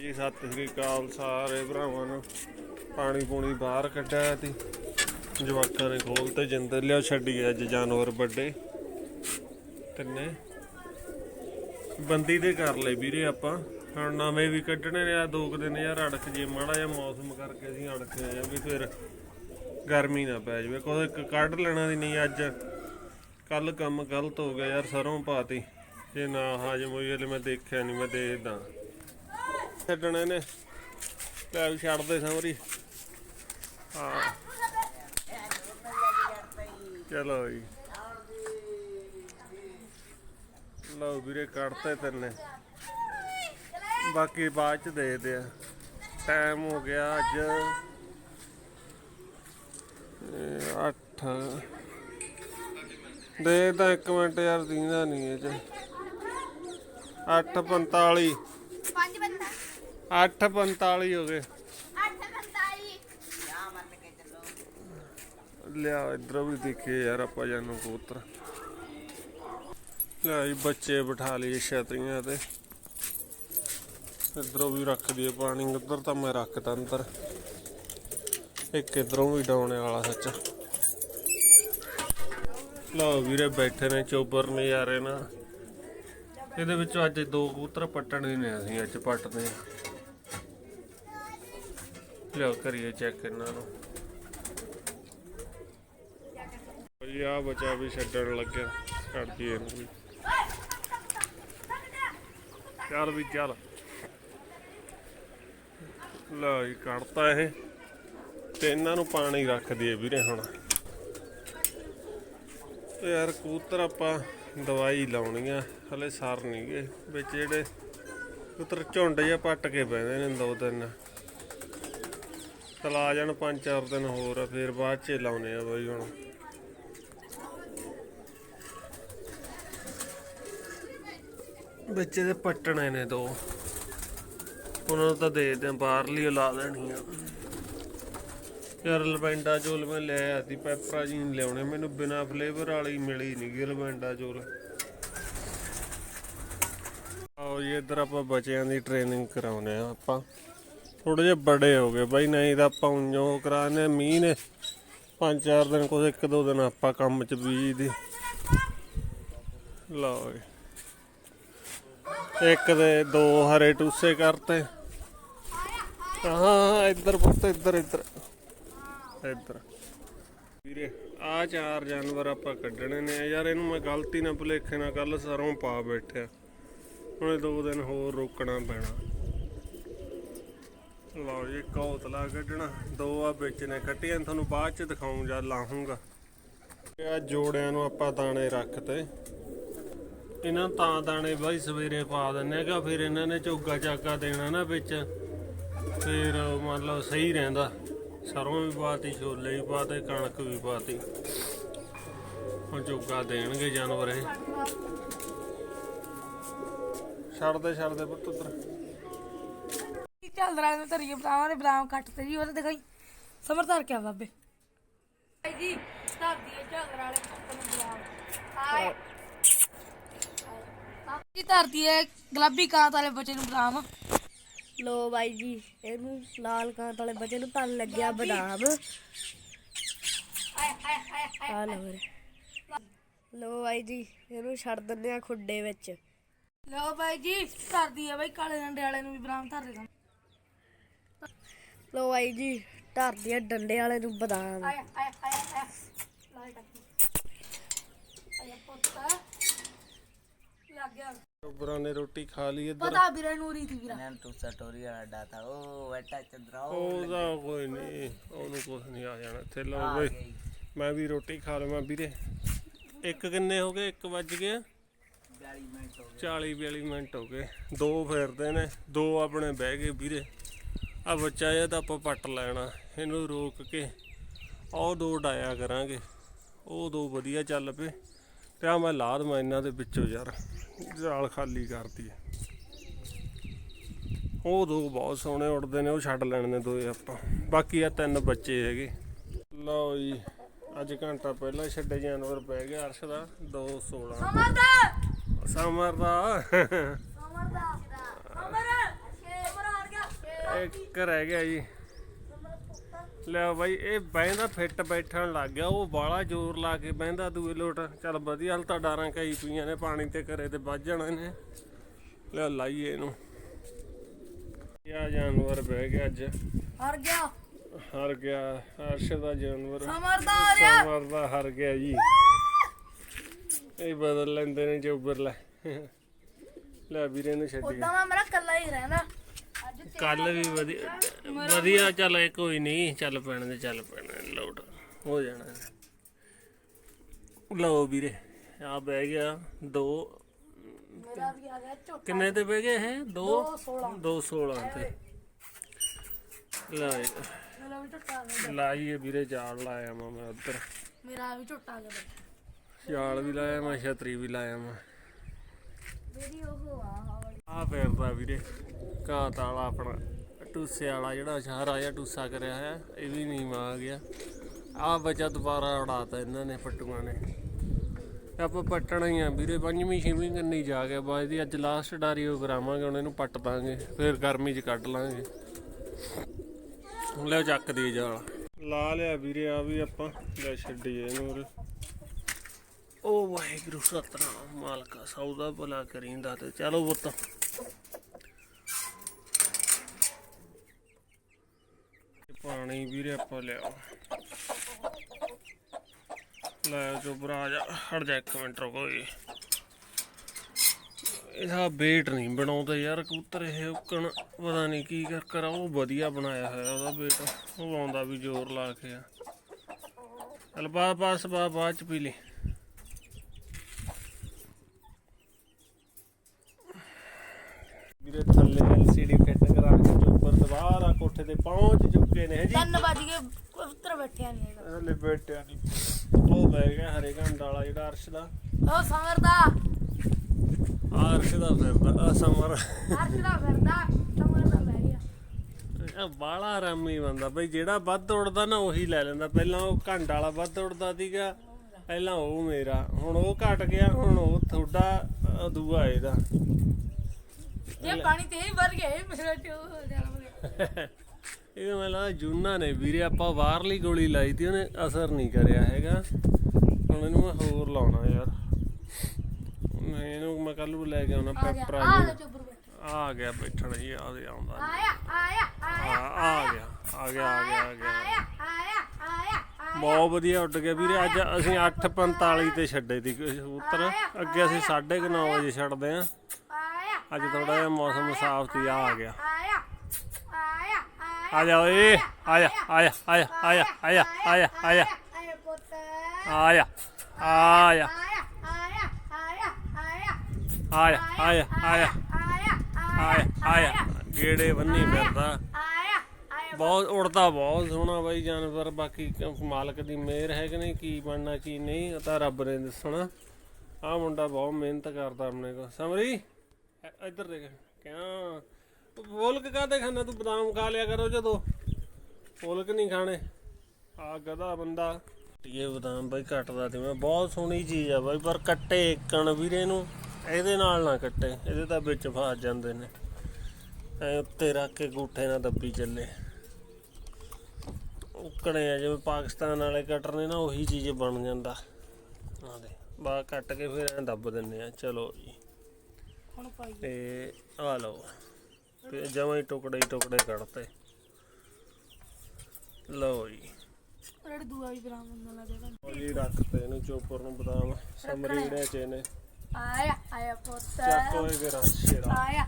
ਜੀ, ਸਤਿ ਸ੍ਰੀ ਅਕਾਲ ਸਾਰੇ ਭਰਾਵਾਂ ਨੂੰ। ਪਾਣੀ ਪੂਣੀ ਬਾਹਰ ਕੱਢਿਆ ਤੀ। ਜਵਾਕਾਂ ਨੇ ਖੋਲ ਤੇ ਜਿੰਦਰ ਲਿਆ ਛੱਡੀ ਅੱਜ ਜਾਨਵਰ ਵੱਡੇ। ਤਿੰਨੇ। ਬੰਦੀ ਦੇ ਕਰ ਲਏ ਵੀਰੇ ਆਪਾਂ। ਹੁਣ ਨਵੇਂ ਵੀ ਕੱਢਣੇ ਨੇ, ਆ ਦੋ ਕੁ ਦਿਨ ਯਾਰ ਅੜਕ ਜੇ, ਮਾੜਾ ਜਿਹਾ ਮੌਸਮ ਕਰਕੇ ਅਸੀਂ ਅੜਕ ਆਏ ਆ ਵੀ ਫਿਰ ਗਰਮੀ ਨਾ ਪੈ ਜਾਵੇ। ਕੋਈ ਇੱਕ ਕੱਢ ਲੈਣਾ ਦੀ ਨਹੀਂ ਅੱਜ। ਕੱਲ ਕੰਮ ਗਲਤ ਹੋ ਗਿਆ ਯਾਰ, ਸਰੋਂ ਪਾਤੀ। ਜੇ ਨਾ ਹਾਜਮ ਹੋਈ, ਹਲੇ ਮੈਂ ਦੇਖਿਆ ਨਹੀਂ, ਮੈਂ ਦੇਖਦਾ। ਛੱਡਣੇ ਨੇ। ਲੈ ਵੀ ਛੱਡਦੇ ਸਮਰੀ ਹਾਂ। ਚਲੋ ਜੀ। ਲਓ ਵੀਰੇ, ਕੱਢਤੇ ਤੈਨੇ। ਬਾਕੀ ਬਾਅਦ ਚ ਦੇਖਦੇ ਆ। ਟਾਈਮ ਹੋ ਗਿਆ ਅੱਜ 8 ਦੇ ਤਾਂ 1 ਮਿੰਟ ਯਾਰ, ਦੀਂਦਾ ਨਹੀਂ ਇਹ ਚ। 8:45 8:45 ਹੋ ਗਏ। 845 ਲਿਆ ਇਧਰੋਂ ਵੀ ਦੇਖੇ ਯਾਰ ਆਪਾਂ ਜਾਨੂੰ ਕਬੂਤਰ। ਲੈ ਜੀ ਬੱਚੇ ਬਿਠਾ ਲਏ ਛਤਰੀਆਂ ਤੇ। ਇਧਰੋਂ ਵੀ ਰੱਖ ਦਈਏ ਪਾਣੀ ਉਧਰ ਤਾਂ ਮੈਂ ਰੱਖਤਾ ਅੰਦਰ। ਇੱਕ ਇਧਰੋਂ ਵੀ ਡਾਉਣੇ ਵਾਲਾ ਸੱਚ। ਲਓ ਵੀਰੇ ਬੈਠੇ ਨੇ ਚੋਬਰ ਨਜ਼ਾਰੇ ਨਾ ਇਹਦੇ ਵਿੱਚੋਂ ਅੱਜ ਦੋ ਕਬੂਤਰ ਪੱਟਣੇ ਨੇ ਅਸੀਂ ਅੱਜ ਪੱਟਦੇ ਆ ਲਿਓ ਕਰੀਏ ਚੈੱਕ ਇਹਨਾਂ ਨੂੰ। ਜੀ ਆ ਬਚਾ ਵੀ ਛੱਡਣ ਲੱਗਿਆ, ਛੱਡ ਦਈਏ ਇਹਨੂੰ ਵੀ। ਚੱਲ ਵੀ ਚੱਲ। ਲਓ ਜੀ, ਕੱਢਤਾ ਇਹ। ਤੇ ਇਹਨਾਂ ਨੂੰ ਪਾਣੀ ਰੱਖ ਦਈਏ ਵੀਰੇ ਹੁਣ। ਯਾਰ ਕਬੂਤਰ ਆਪਾਂ ਦਵਾਈ ਲਾਉਣੀ ਆ ਹਲੇ ਸਰ ਨਹੀਂ ਗਏ। ਵਿੱਚ ਜਿਹੜੇ ਕਬੂਤਰ ਝੁੰਡ ਜਿਹਾ ਪੱਟ ਕੇ ਪੈਂਦੇ ਨੇ ਦੋ ਤਿੰਨ। ਚਲਾ ਜਾਣ ਪੰਜ ਚਾਰ ਦਿਨ ਹੋਰ ਆ, ਫਿਰ ਬਾਅਦ ਚ ਲਾਉਨੇ ਆ ਬਾਈ ਹੁਣ। ਵਿੱਚ ਦੇ ਪੱਟਣੇ ਨੇ ਦੋ। ਉਹਨਾਂ ਨੂੰ ਤਾਂ ਦੇ ਦੇ ਬਾਹਰਲੀ ਲਾ ਦੇਣੀ ਆ ਯਾਰ ਲਵੈਂਡਾ ਜੋਲ ਮੈਂ ਲੈ ਆਤੀ ਪੈਪਰਾ ਜੀ ਲਿਆਉਣੇ। ਮੈਨੂੰ ਬਿਨਾ ਫਲੇਵਰ ਵਾਲੀ ਮਿਲੀ ਨਹੀਂ ਗੀ ਲਵੈਂਡਾ ਜੋਲ ਆਓ ਜੀ ਇੱਧਰ ਆਪਾਂ ਬੱਚਿਆਂ ਦੀ ਟ੍ਰੇਨਿੰਗ ਕਰਾਉਨੇ ਆ ਆਪਾਂ। ਥੋੜੇ ਜਿਹੇ ਬੜੇ ਹੋ ਗਏ ਬਾਈ, ਨਹੀਂ ਤਾਂ ਆਪਾਂ ਉਂਝੋ ਕਰਾਣੇ ਮੀਂਹ ਨੇ ਪੰਜ ਚਾਰ ਦਿਨ ਕੁਝ ਇੱਕ ਦੋ ਦਿਨ ਆਪਾਂ ਕੰਮ ਚ ਬੀਜ ਦੀ ਲਓ ਇੱਕ ਦੇ ਦੋ ਹਰੇ ਟੂਸੇ ਕਰਤੇ। ਹਾਂ, ਇੱਧਰ ਪੁੱਤ, ਇੱਧਰ ਇੱਧਰ। ਇੱਧਰ। ਵੀਰੇ ਆ ਚਾਰ ਜਾਨਵਰ ਆਪਾਂ ਕੱਢਣੇ ਨੇ। ਯਾਰ ਇਹਨੂੰ ਮੈਂ ਗਲਤੀ ਨਾਲ ਭੁਲੇਖੇ ਨਾਲ ਕੱਲ ਸਰੋਂ ਪਾ ਬੈਠਿਆ। ਹੁਣ ਦੋ ਦਿਨ ਹੋਰ ਰੋਕਣਾ ਪੈਣਾ। ਲਓ ਜੀ ਕੌਤਲਾ ਕੱਢਣਾ। ਦੋ ਆ ਵਿੱਚ ਨੇ, ਕੱਟੀਆਂ ਤੁਹਾਨੂੰ ਬਾਅਦ ਚ ਦਿਖਾਉਂ ਜਾਂ ਲਾਹੂੰਗਾ। ਆ ਜੋੜਿਆਂ ਨੂੰ ਆਪਾਂ ਦਾਣੇ ਰੱਖਤੇ। ਇਹਨਾਂ ਨੂੰ ਤਾਂ ਦਾਣੇ ਬਾਈ ਸਵੇਰੇ ਪਾ ਦਿੰਨੇ ਕਿ ਫਿਰ ਇਹਨਾਂ ਨੇ ਝੋਗਾ ਚਾਗਾ ਦੇਣਾ ਨਾ ਵਿੱਚ। ਫਿਰ ਮੰਨ ਲਓ ਸਹੀ ਰਹਿੰਦਾ। ਸਰੋਂ ਵੀ ਪਾਤੀ, ਛੋਲੇ ਵੀ ਪਾਤੇ, ਕਣਕ ਵੀ ਪਾਤੀ। ਹੁਣ ਝੋਗਾ ਦੇਣਗੇ ਜਾਨਵਰ ਇਹ। ਛੱਡਦੇ ਛੱਡਦੇ ਪੁੱਤ ਉਧਰ। ਚੱਲ ਰਹਾ ਨੇ ਧਰੀਏ ਬਰਾਵਾਂ ਦੇ ਬਰਾਮ ਕੱਟਦੇ ਜੀ ਉਹਦੇ ਦਿਖਾਈ। ਸਮਰ ਧਰ ਕੇ ਆ ਬਾਬੇ ਭਾਈ ਜੀ ਧਰਦੀ ਹੈ ਚੱਲ ਰਹਾ ਨੇ ਕੱਟਣ ਬਰਾਮ ਹਾਏ। ਜੀ ਧਰਦੀ ਹੈ ਗੁਲਾਬੀ ਕਾਂਤ ਵਾਲੇ ਬੱਚੇ ਨੂੰ ਬਰਾਮ ਲੋ ਬਾਈ ਜੀ ਇਹਨੂੰ ਲਾਲ ਕਾਂਤ ਵਾਲੇ ਬੱਚੇ ਨੂੰ ਤਲ ਲੱਗਿਆ ਬਦਾਮ। ਆ ਲੋ ਵੀਰੇ। ਲੋ ਬਾਈ ਜੀ ਇਹਨੂੰ ਛੱਡ ਦਿੰਦੇ ਆ ਖੁੱਡੇ ਵਿੱਚ। ਲਓ ਭਾਈ ਜੀ ਧਰਦੀ ਹੈ ਬਾਈ ਕਾਲੇ ਡੰਡੇ ਵਾਲੇ ਨੂੰ ਵੀ ਬਰਾਮ ਧਰ ਦੇਗਾ। ਲੋ ਆਈ ਜੀ ਧਰਦੇ ਆ ਡੰਡੇ ਵਾਲੇ ਨੂੰ ਬਦਾਮ। ਆਇਆ ਆਇਆ ਆਇਆ ਲਾਲ ਟੱਕੀ ਨੇ ਰੋਟੀ ਖਾ ਲਈ ਇੱਧਰ। ਪਤਾ ਵੀਰੇ ਨੂਰੀ ਦੀ ਵੀਰਾ। ਮੈਂ ਤੂੰ ਸਟੋਰੀ ਵਾਲਾ ਡਾਟਾ ਉਹ ਬੈਠਾ ਚੰਦਰਾ ਉਹਦਾ ਕੋਈ ਨਹੀਂ ਉਹਨੂੰ ਕੁਛ ਨਹੀਂ ਆ ਜਾਣਾ। ਇੱਥੇ ਲਓ ਬਈ। ਮੈਂ ਵੀ ਰੋਟੀ ਖਾ ਲਵਾਂ ਵੀਰੇ। ਇੱਕ ਕਿੰਨੇ ਹੋ ਗਏ? 1 ਵੱਜ ਗਿਆ 40 ਮਿੰਟ ਹੋ ਗਏ। 40 42 ਮਿੰਟ ਹੋ ਗਏ। ਦੋ ਫੇਰਦੇ ਨੇ। ਦੋ ਆਪਣੇ ਬਹਿ ਗਏ ਵੀਰੇ। ਆ ਬੱਚਾ ਇਹ ਤਾਂ ਆਪਾਂ ਪੱਟ ਲੈਣਾ ਇਹਨੂੰ ਰੋਕ ਕੇ ਉਹ ਦੋ ਡਾਇਆ ਕਰਾਂਗੇ ਉਹ ਦੋ ਵਧੀਆ ਚੱਲ ਪਏ ਤੇ ਆ ਮੈਂ ਲਾ ਦਵਾਂ ਇਹਨਾਂ ਦੇ ਵਿੱਚੋਂ ਯਾਰ ਜਾਲ ਖਾਲੀ ਕਰਦੀ ਹੈ। ਉਹ ਦੋ ਬਹੁਤ ਸੋਹਣੇ ਉੱਡਦੇ ਨੇ ਉਹ ਛੱਡ ਲੈਣੇ ਨੇ ਦੋਏ ਆਪਾਂ ਬਾਕੀ ਆ ਤਿੰਨ ਬੱਚੇ ਹੈਗੇ। ਲਓ ਜੀ ਅੱਜ ਘੰਟਾ ਪਹਿਲਾਂ ਛੱਡੇ ਜਾਨਵਰ ਪੈ ਗਿਆ ਅਰਸ਼ ਦਾ 216 ਸਮਰ ਦਾ ਸਮਰ ਦਾ ਸਮਰ ਦਾ ਸਮਰ ਸਮਰ ਆ ਗਿਆ ਇੱਕ ਰਹਿ ਗਿਆ ਜੀ। ਲੈ ਬਾਈ ਇਹ ਬਹਿੰਦਾ ਫਿੱਟ ਬੈਠਣ ਲੱਗ ਗਿਆ ਉਹ ਬਾਲਾ ਜ਼ੋਰ ਲਾ ਕੇ ਬਹਿੰਦਾ ਦੂਏ ਲੋਟ। ਚੱਲ ਵਧੀਆ ਹਲ ਤਾਂ ਡਾਰਾਂ ਕਈ ਪਈਆਂ ਨੇ ਪਾਣੀ ਤੇ ਕਰੇ ਤੇ ਵੱਜ ਜਾਣਾ ਨੇ ਲੈ ਲਾਈਏ ਇਹਨੂੰ। ਇਹ ਜਾਨਵਰ ਬਹਿ ਗਿਆ ਅੱਜ। ਹਾਰ ਗਿਆ। ਹਰ ਗਿਆ ਅਰਸ਼ ਦਾ ਜਾਨਵਰ। ਸਮਰਦਾ ਆ। ਰਿਹਾ ਹਰ ਗਿਆ ਜੀ। ਇਹ ਬਦਲ ਲੈਂਦੇ ਨੇ ਜੋਬਰ ਲੈ। ਲੈ ਵੀਰੇ ਨੂੰ ਛੱਡੀ। ਉਦਾਂ ਮੈਂ ਮੇਰਾ ਕੱਲਾ ਹੀ ਰਹਿਣਾ। ਕੱਲ ਵੀ ਵਧੀਆ ਵਧੀਆ ਚੱਲ ਇਹ ਕੋਈ ਨਹੀਂ ਚੱਲ ਪੈਣ ਦੇ ਚੱਲ ਪੈਣ ਲੋਟ ਹੋ ਜਾਣਾ। ਲਓ ਵੀਰੇ ਆ ਬਹਿ ਗਿਆ ਦੋ ਮੇਰਾ ਵੀ ਆ ਗਿਆ ਝੋਟਾ। ਕਿੰਨੇ ਤੇ ਬਹਿ ਗਏ ਇਹ? ਦੋ? 16 216 ਤੇ। ਲੈ ਮੇਰਾ ਵੀ ਝੋਟਾ ਆ ਗਿਆ। ਲਾਈਏ ਵੀਰੇ ਜਾਲ ਲਾਇਆ ਮੈਂ ਮੈਂ ਉੱਧਰ। ਮੇਰਾ ਵੀ ਝੋਟਾ ਆ ਗਿਆ ਜਾਲ ਵੀ ਲਾਇਆ ਮੈਂ ਛਤਰੀ ਵੀ ਲਾਇਆ ਮੈਂ। ਮੇਰੀ ਉਹ ਆ ਆ ਫੇਰਦਾ ਵੀਰੇ, ਘਾਤ ਵਾਲਾ ਆਪਣਾ ਟੂਸੇ ਵਾਲਾ ਜਿਹੜਾ ਸ਼ਹਿਰਾ ਜਿਹਾ ਟੂਸਾ ਕਰਿਆ ਹੋਇਆ, ਇਹ ਵੀ ਨੀਮ ਆ ਗਿਆ। ਆ ਬੱਚਾ ਦੁਬਾਰਾ ਉਡਾਤਾ ਇਹਨਾਂ ਨੇ ਪੱਟੂਆਂ ਨੇ। ਆਪਾਂ ਪੱਟਣਾ ਹੀ ਆ ਵੀਰੇ, ਪੰਜਵੀਂ, ਛੇਵੀਂ ਕੰਨੀ ਜਾ ਕੇ ਬਾਅਦ ਦੀ ਅੱਜ ਲਾਸਟ ਡਾਰੀ ਉਹ ਕਰਾਵਾਂਗੇ, ਹੁਣ ਨੂੰ ਪੱਟ ਦਾਂਗੇ, ਫਿਰ ਗਰਮੀ 'ਚ ਕੱਢ ਲਾਂਗੇ। ਲੈ ਚੱਕ ਦੀ ਜਾਲ। ਲਾ ਲਿਆ ਵੀਰੇ, ਆ ਵੀ ਆਪਾਂ, ਲੈ ਛੱਡੀਏ ਇਹਨੂੰ ਓ ਵਾਹਿਗੁਰੂ ਸਤਨਾਮ, ਮਾਲਕਾ, ਸੌਦਾ ਭਲਾ ਕਰੀਂਦਾ ਤੇ। ਚਲੋ ਪੁੱਤ। ਪਾਣੀ ਵੀਰੇ ਆਪਾਂ ਲਿਆ ਲੈ ਜੋ ਬਰਾ ਜਾ ਹਟ ਜਾ ਇੱਕ ਮਿੰਟ, ਰੁਕੋ ਜੀ। ਇਹਦਾ ਬੇਟ ਨਹੀਂ ਬਣਾਉਂਦਾ ਯਾਰ, ਕਬੂਤਰ ਇਹ ਉੱਕਣ, ਪਤਾ ਨਹੀਂ ਕੀ ਕਰ ਕਰਾ, ਉਹ ਵਧੀਆ ਬਣਾਇਆ ਹੋਇਆ ਉਹਦਾ ਬੇਟ। ਉਹ ਆਉਂਦਾ ਵੀ ਜ਼ੋਰ ਲਾ ਕੇ ਆ। ਚਲ ਬਾ ਬਸ ਬਾ ਬਾਅਦ ਚ ਪੀ ਲਈ ਵੀਰੇ ਥੱਲੇ ਐਲਸੀਡੀ ਫਿੱਟ ਕਰਾ ਕੇ ਜੋ ਉੱਪਰ ਦੁਬਾਰਾ ਕੋਠੇ ਤੇ ਚੁੱਕੇ ਨੇ ਜੀ? ਤਿੰਨ ਵੱਜ ਗਏ ਪੁੱਤਰ ਬੈਠਿਆ ਨਹੀਂ ਹੈਗਾ। ਹਲੇ ਬੈਠਿਆ ਨਹੀਂ ਉਹ ਬਹਿ ਗਿਆ ਹਰੇ ਘੰਟਾ ਵਾਲਾ ਜਿਹੜਾ ਅਰਸ਼ ਦਾ। ਉਹ ਸਮਰਦਾ ਆਹ ਅਰਸ਼ ਦਾ ਫਿਰਦਾ ਆ ਸਮਰ। ਹਰਸ਼ ਦਾ ਫਿਰਦਾ ਸਮਰਦਾ ਬਹਿ ਗਿਆ। ਇਹ ਬਾਲਾ ਆਰਾਮੀ ਬੰਦਾ। ਬਈ ਜਿਹੜਾ ਵੱਧ ਉੜਦਾ ਨਾ ਉਹੀ ਲੈ ਲੈਂਦਾ। ਪਹਿਲਾਂ ਉਹ ਘੰਟਾ ਵਾਲਾ ਵੱਧ ਉੜਦਾ ਸੀਗਾ ਪਹਿਲਾਂ ਉਹ ਮੇਰਾ। ਹੁਣ ਉਹ ਘਟ ਗਿਆ ਹੁਣ ਉਹ ਤੁਹਾਡਾ ਅਹ ਦੂਆ ਇਹਦਾ। ਇਹ ਪਾਣੀ ਤੇ ਹੀ ਵਰ ਗਏ ਮੇਰਾ ਟੋ ਜਾਣਾ ਗਿਆ। ਇਹ ਮੈਨੂੰ ਲੱਗਦਾ ਜੂਨਾ ਨੇ ਵੀਰੇ ਆਪਾਂ ਬਾਹਰਲੀ ਗੋਲੀ ਲਾਈ ਤੀ ਉਹਨੇ ਅਸਰ ਨਹੀਂ ਕਰਿਆ ਹੈਗਾ। ਹੁਣ ਇਹਨੂੰ ਮੈਂ ਹੋਰ ਲਾਉਣਾ ਯਾਰ। ਮੈਂ ਇਹਨੂੰ ਮੈਂ ਕੱਲ ਨੂੰ ਲੈ ਕੇ ਆਉਣਾ ਪੈਪਰ ਆ ਗਿਆ ਬੈਠਣ ਜੀ ਆ ਦੇ ਆਉਂਦਾ ਆਇਆ ਆਇਆ ਆ ਆ ਗਿਆ ਆ ਗਿਆ ਆ ਗਿਆ ਆ ਗਿਆ। ਆਇਆ ਆਇਆ ਆਇਆ ਬਹੁਤ ਵਧੀਆ ਉੱਡ ਗਿਆ ਵੀਰੇ ਅੱਜ ਅਸੀਂ 8:45 ਤੇ ਛੱਡੇ ਦੀ ਕਬੂਤਰ। ਅੱਗੇ ਅਸੀਂ 9:30 ਵਜੇ ਛੱਡਦੇ ਆ। ਆਇਆ ਅੱਜ ਥੋੜਾ ਜਿਹਾ ਮੌਸਮ ਸਾਫ਼ ਸੀ ਆ ਗਿਆ ਆਇਆ ਆਇਆ ਆ ਜਾ ਓਏ ਆ ਜਾ ਆ ਜਾ ਆ ਜਾ ਆ ਜਾ ਆ ਜਾ ਆ ਜਾ ਆ ਜਾ ਆ ਜਾ ਆ ਜਾ ਆ ਜਾ ਆ ਜਾ ਆ ਜਾ ਆ ਜਾ ਆ ਜਾ ਗੇੜੇ ਬੰਨੀ ਫਿਰਦਾ। ਬਹੁਤ ਉੜਦਾ, ਬਹੁਤ ਸੋਹਣਾ ਬਾਈ ਜਾਨਵਰ। ਬਾਕੀ ਕ- ਮਾਲਕ ਦੀ ਮਿਹਰ ਹੈ ਕਿ ਨਹੀਂ, ਕੀ ਬਣਨਾ, ਕੀ ਨਹੀਂ ਉਹ ਤਾਂ ਰੱਬ ਨੇ ਦੱਸਣਾ। ਆ ਮੁੰਡਾ ਬਹੁਤ ਮਿਹਨਤ ਕਰਦਾ ਆਪਣੇ ਕੋ ਸਮਰੀ ਇੱਧਰ ਦੇਖ, ਕਿਆ ਬੋਲਕ ਕਾਦੇ ਖਾਣਾ ਤੂੰ ਬਦਾਮ ਖਾ ਲਿਆ ਕਰੋ ਜਦੋਂ। ਬੋਲਕ ਨਹੀਂ ਖਾਣੇ। ਆ ਗਧਾ ਬੰਦਾ। ਟੀਏ ਬਦਾਮ ਬਾਈ ਕੱਟਦਾ ਤੇ ਮੈਂ। ਬਹੁਤ ਸੋਹਣੀ ਚੀਜ਼ ਆ ਬਾਈ ਪਰ ਕੱਟੇ ਏਕਣ ਵੀਰੇ ਨੂੰ। ਇਹਦੇ ਨਾਲ ਨਾ ਕੱਟੇ। ਇਹਦੇ ਤਾਂ ਵਿੱਚ ਫਸ ਜਾਂਦੇ ਨੇ। ਐ ਉੱਤੇ ਰੱਖ ਕੇ ਗੂਠੇ ਨਾਲ ਦੱਬੀ ਚੱਲੇ। ਉਕਣੇ ਆ ਜਿਵੇਂ ਪਾਕਿਸਤਾਨ ਵਾਲੇ ਕਟਰ ਨੇ ਨਾ ਉਹੀ ਚੀਜ਼ ਬਣ ਜਾਂਦਾ। ਆ ਦੇ ਬਾ ਕੱਟ ਕੇ ਫਿਰ ਐ ਦੱਬ ਦਿੰਨੇ ਆ। ਚਲੋ ਜੀ। ਹੁਣ ਪਾਈ ਤੇ ਆ ਲਓ। ਤੇ ਜਮਾਂ ਹੀ ਟੁਕੜੇ ਹੀ ਟੁਕੜੇ ਕੱਢਤੇ। ਲਓ ਜੀ। ਰੜ ਦੂਆ ਵੀ ਬਰਾਮ ਹੁੰਦਾ ਲੱਗਦਾ ਉਹ ਜੀ ਰੱਖਤੇ ਇਹਨੂੰ ਚੋਪਰ ਨੂੰ ਬਦਾਮ ਸਮਰੀੜਿਆਂ ਚ ਇਹਨੇ। ਆਇਆ ਆਇਆ ਪੁੱਤ। ਚੱਕ ਹੋਏ ਕੇ ਸ਼ੇਰਾ। ਆਇਆ।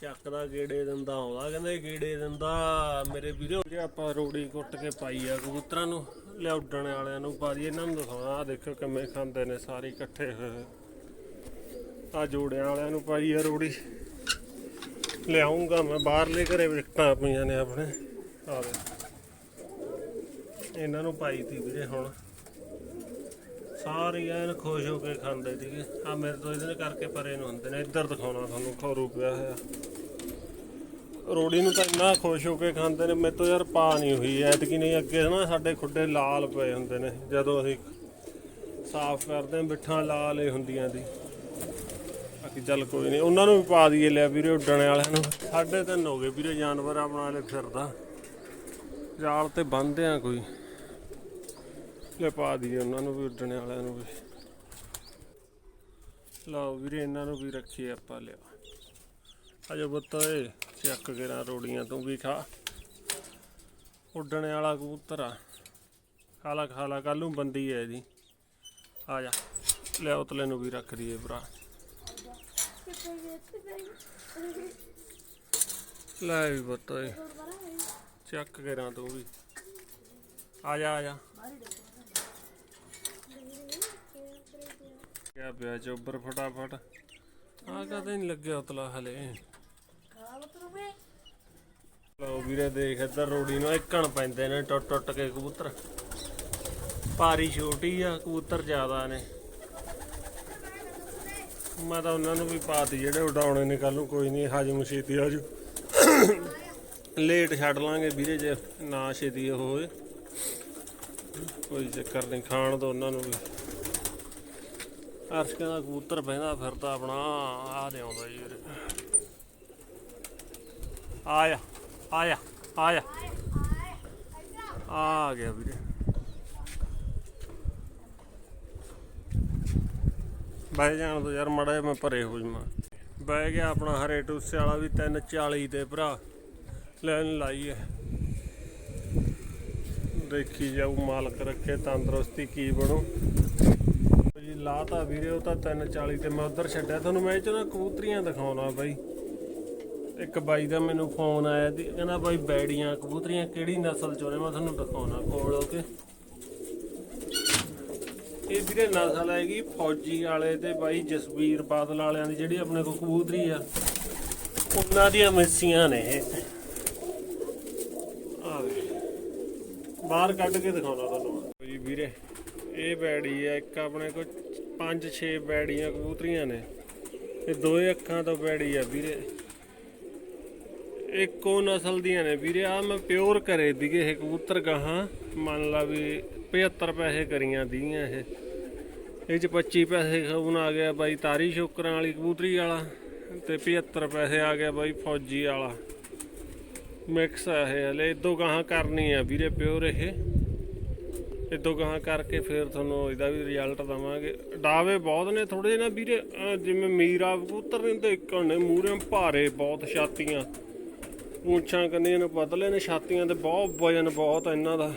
ਚੱਕਦਾ ਗੇੜੇ ਦਿੰਦਾ ਆਉਂਦਾ ਕਹਿੰਦੇ ਗੇੜੇ ਦਿੰਦਾ। ਮੇਰੇ ਵੀਰੋ ਜੇ ਆਪਾਂ ਰੋੜੀ ਕੁੱਟ ਕੇ ਪਾਈ ਆ ਕਬੂਤਰਾਂ ਨੂੰ ਲਿਆ ਉੱਡਣ ਵਾਲਿਆਂ ਨੂੰ ਪਾ ਦੀ ਇਹਨਾਂ ਨੂੰ ਦਿਖਾਉਣਾ। ਆ ਦੇਖੋ ਕਿਵੇਂ ਖਾਂਦੇ ਨੇ ਸਾਰੇ ਇਕੱਠੇ। ਹੋਏ ਆ ਜੋੜਿਆਂ ਵਾਲਿਆਂ ਨੂੰ ਪਾਈ ਆ ਰੋੜੀ ਲਿਆਉਂਗਾ ਮੈਂ, ਬਾਹਰਲੇ ਘਰੇ ਵਿਕਟਾਂ ਪਈਆਂ ਨੇ ਆਪਣੇ। ਆ ਦੇ ਇਹਨਾਂ ਨੂੰ ਪਾਈ ਤੀ ਵੀਰੇ ਹੁਣ। ਸਾਰੇ ਐਨ ਖੁਸ਼ ਹੋ ਕੇ ਖਾਂਦੇ ਸੀਗੇ। ਆ ਮੇਰੇ ਤੋਂ ਇਹਦੇ ਕਰਕੇ ਪਰੇ ਨੂੰ ਹੁੰਦੇ ਨੇ। ਇੱਧਰ ਦਿਖਾਉਣਾ ਤੁਹਾਨੂੰ ਖੋਰੂ ਪਿਆ ਹੋਇਆ। ਰੋੜੀ ਨੂੰ ਤਾਂ ਇੰਨਾ ਖੁਸ਼ ਹੋ ਕੇ ਖਾਂਦੇ ਨੇ, ਮੇਰੇ ਤੋਂ ਯਾਰ ਪਾ ਨਹੀਂ ਹੋਈ। ਐਤਕੀ ਨਹੀਂ, ਅੱਗੇ ਨਾ ਸਾਡੇ ਖੁੱਡੇ ਲਾਲ ਪਏ ਹੁੰਦੇ ਨੇ। ਜਦੋਂ ਅਸੀਂ ਸਾਫ਼ ਕਰਦੇ ਹਾਂ ਬਿੱਠਾਂ ਲਾਲ ਹੀ ਹੁੰਦੀਆਂ ਦੀ ਆ ਚੱਲ ਕੋਈ ਨਹੀਂ, ਉਹਨਾਂ ਨੂੰ ਵੀ ਪਾ ਦਈਏ ਲਿਆ ਵੀਰੇ ਉੱਡਣ ਵਾਲਿਆਂ ਨੂੰ। ਸਾਢੇ ਤਿੰਨ ਹੋ ਗਏ ਵੀਰੇ ਜਾਨਵਰ ਆਪਣਾ ਹਲੇ ਫਿਰਦਾ। ਜਾਲ ਤੇ ਬੰਨਦੇ ਆ ਕੋਈ। ਲੈ ਪਾ ਦਈਏ ਉਹਨਾਂ ਨੂੰ ਵੀ ਉੱਡਣ ਵਾਲਿਆਂ ਨੂੰ ਵੀ। ਲਓ ਵੀਰੇ ਇਹਨਾਂ ਨੂੰ ਵੀ ਰੱਖੀਏ ਆਪਾਂ ਲਿਆ। ਅਜੇ ਬੱਤਾ ਏ ਚੱਕ ਕੇ ਨਾ ਰੋੜੀਆਂ ਤੂੰ ਵੀ ਖਾ। ਉੱਡਣ ਵਾਲਾ ਕਬੂਤਰ ਆ। ਖਾਲਾ ਖਾਲਾ ਕੱਲ ਨੂੰ ਬੰਦੀ ਹੈ ਇਹਦੀ। ਆ ਜਾ, ਲੈ ਉਤਲੇ ਨੂੰ ਵੀ ਰੱਖ ਦਈਏ ਭਰਾ। ਲੈ ਵੀ ਬੱਤਾ ਚੱਕ ਕੇ ਨਾ ਤੂੰ ਵੀ। ਆ ਜਾ ਆ ਜਾ। ਕਿਆ ਪਿਆ ਚੋਬਰ ਫਟਾਫਟ? ਆ ਕਦੇ ਨਹੀਂ ਲੱਗਿਆ ਉਤਲਾ ਹਲੇ। ਲਓ ਵੀਰੇ, ਦੇਖ ਇੱਧਰ ਰੋੜੀ ਨੂੰ ਇੱਕਣ ਪੈਂਦੇ ਨੇ ਟੁੱਟ ਟੁੱਟ ਕੇ ਕਬੂਤਰ। ਭਾਰੀ ਛੋਟੀ ਆ, ਕਬੂਤਰ ਜ਼ਿਆਦਾ ਨੇ। ਮੈਂ ਤਾਂ ਉਹਨਾਂ ਨੂੰ ਵੀ ਪਾਤੀ ਜਿਹੜੇ ਉਡਾਉਣੇ ਨੇ ਕੱਲ ਨੂੰ, ਕੋਈ ਨਹੀਂ, ਹਜਮ ਛੇਤੀ ਆਜੂ। ਲੇਟ ਛੱਡ ਲਾਂਗੇ ਵੀਰੇ ਜੇ ਨਾ ਛੇਤੀ ਉਹ ਹੋਏ। ਕੋਈ ਚੱਕਰ ਨਹੀਂ, ਖਾਣ ਦੋ ਉਹਨਾਂ ਨੂੰ ਵੀ। ਅਰਸ਼ਕਾਂ ਦਾ ਕਬੂਤਰ ਬਹਿੰਦਾ ਫਿਰਦਾ ਆਪਣਾ ਆ ਦੇ ਆਉਂਦਾ ਜੀ ਵੀਰੇ। ਆਇਆ ਆਇਆ ਆਇਆ। ਆ ਗਿਆ ਵੀਰੇ। ਬਹਿ ਜਾਣ ਦੋ ਯਾਰ ਮੜਾ ਮੈਂ ਭਰੇ ਹੋ ਜਾਵਾਂ। ਬਹਿ ਗਿਆ ਆਪਣਾ ਹਰੇ ਟੂਸੇ ਵਾਲਾ ਵੀ 340 ਤੇ ਭਰਾ। ਲੈਣ ਲਾਈ ਹੈ ਦੇਖੀ ਜਾਊ ਮਾਲਕ ਰੱਖੇ, ਤੰਦਰੁਸਤੀ ਕੀ ਬਣੂ। ਜੀ, ਲਾਤਾ ਵੀਰੇ, ਉਹ ਤਾਂ 340 ਤੇ ਮੈਂ ਉਧਰ ਛੱਡਿਆ। ਤੁਹਾਨੂੰ ਮੈਂ ਇਹ ਚੋਂ ਨਾ ਕਬੂਤਰੀਆਂ ਦਿਖਾਉਣਾ ਬਾਈ। ਇੱਕ ਬਾਈ ਦਾ ਮੈਨੂੰ ਫੋਨ ਆਇਆ ਤੇ ਕਹਿੰਦਾ ਬਾਈ ਬੈੜੀਆਂ, ਕਬੂਤਰੀਆਂ ਕਿਹੜੀ ਨਸਲ ਚੋਂ ਨੇ ਮੈਂ ਤੁਹਾਨੂੰ ਦਿਖਾਉਣਾ ਕੋਲ ਹੋ ਕੇ। ਇਹ ਵੀਰੇ ਨਸਲ ਹੈਗੀ ਫੌਜੀ ਵਾਲੇ ਤੇ ਬਾਈ ਜਸਵੀਰ ਬਾਦਲ ਵਾਲਿਆਂ ਦੀ, ਜਿਹੜੀ ਆਪਣੇ ਕੋਲ ਕਬੂਤਰੀ ਆ। ਉਹਨਾਂ ਦੀਆਂ ਮਿੱਸੀਆਂ ਨੇ ਇਹ। ਬਾਹਰ ਕੱਢ ਕੇ ਦਿਖਾਉਣਾ ਤੁਹਾਨੂੰ। ਜੀ ਵੀਰੇ, ਇਹ ਬੈੜੀ ਆ, ਇੱਕ ਆਪਣੇ ਕੋਲ 5-6 ਬੈੜੀਆਂ ਕਬੂਤਰੀਆਂ ਨੇ। ਇਹ ਦੋਏ ਅੱਖਾਂ ਤੋਂ ਬੈੜੀ ਆ ਵੀਰੇ। ਇੱਕੋ ਨਸਲ ਦੀਆਂ ਨੇ ਵੀਰੇ ਆ ਮੈਂ ਪਿਓਰ ਕਰੇ ਦੀਗੇ ਇਹ ਕਬੂਤਰ ਗਾਹਾਂ। ਮੰਨ ਲਾ ਵੀ 75 ਪੈਸੇ ਕਰੀਆਂ ਦੀਆਂ ਇਹ। ਇਹ ਚ 25 ਪੈਸੇ ਖੂਨ ਆ ਗਿਆ ਬਾਈ ਤਾਰੀ ਸ਼ੋਕਰਾਂ ਵਾਲੀ ਕਬੂਤਰੀ ਵਾਲਾ ਤੇ 75 ਪੈਸੇ ਆ ਗਿਆ ਬਾਈ ਫੌਜੀ ਵਾਲਾ। ਮਿਕਸ ਆ ਇਹ ਹਲੇ ਇਦੋਂ ਗਾਹਾਂ ਕਰਨੀ ਆ ਵੀਰੇ ਪਿਓਰ ਇਹ। ਇਦੋਂ ਗਾਹਾਂ ਕਰਕੇ ਫਿਰ ਤੁਹਾਨੂੰ ਇਹਦਾ ਵੀ ਰਿਜ਼ਲਟ ਦਵਾਂਗੇ। ਡਾਵੇ ਬਹੁਤ ਨੇ ਥੋੜੇ ਨਾ ਵੀਰੇ ਜਿਵੇਂ ਮੀਰਾ ਕਬੂਤਰ ਨੇ ਤੇ ਇੱਕ ਨੇ ਮੂਰੇ ਭਾਰੇ ਬਹੁਤ ਛਾਤੀਆਂ। ਪੂੰਛਾਂ ਕੰਨੀਆਂ ਨੂੰ ਪਤਲੇ ਨੇ, ਛਾਤੀਆਂ ਤੇ ਬਹੁਤ ਵਜਨ ਬਹੁਤ ਇਹਨਾਂ ਦਾ।